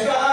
내가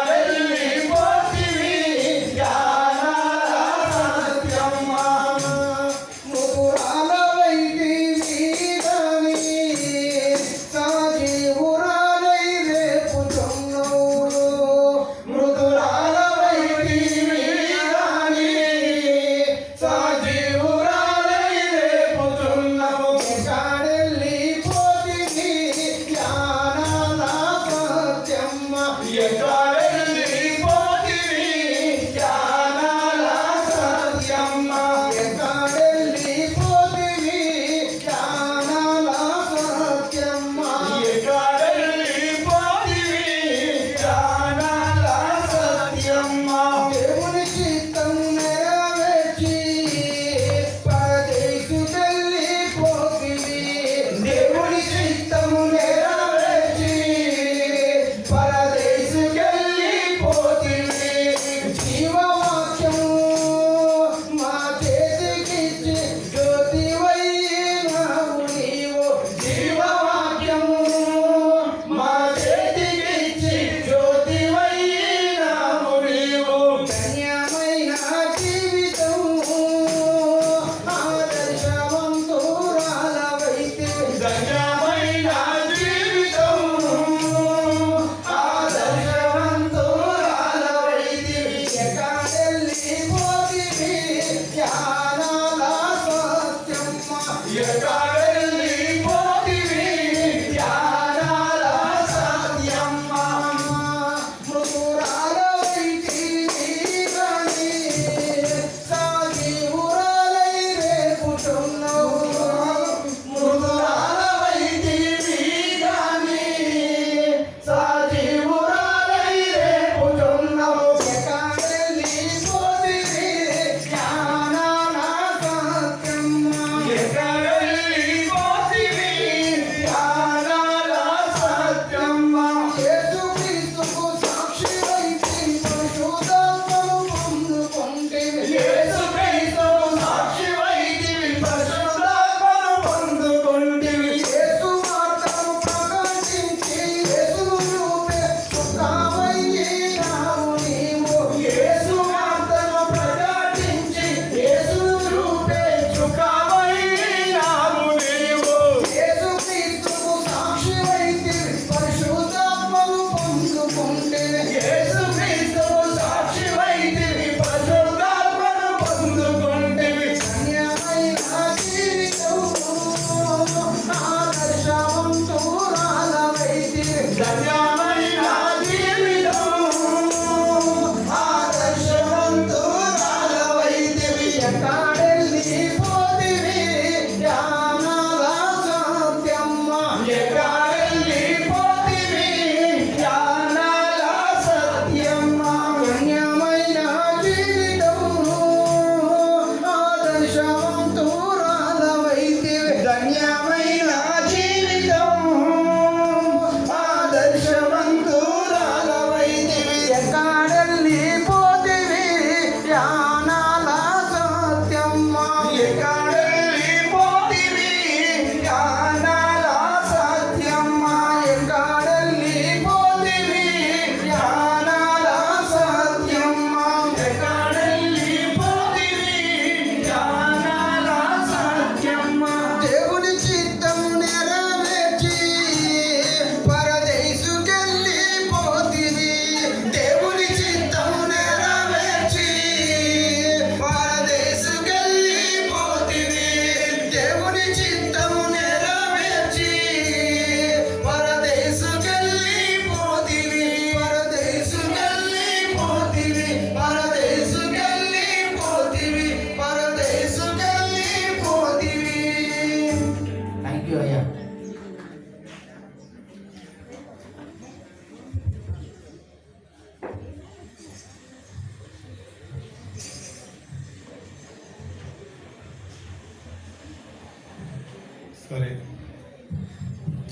సరే.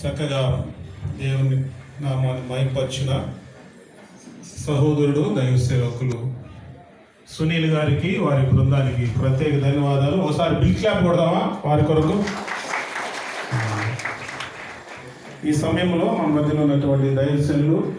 చక్కగా దేవుని నామాన్ని మైపరిచిన సహోదరుడు దైవ సేవకులు సునీల్ గారికి వారి బృందానికి ప్రత్యేక ధన్యవాదాలు. ఒకసారి బిల్ క్లాప్ కొడదామా వారి కొరకు? ఈ సమయంలో మన మధ్యలో ఉన్నటువంటి దయచేలు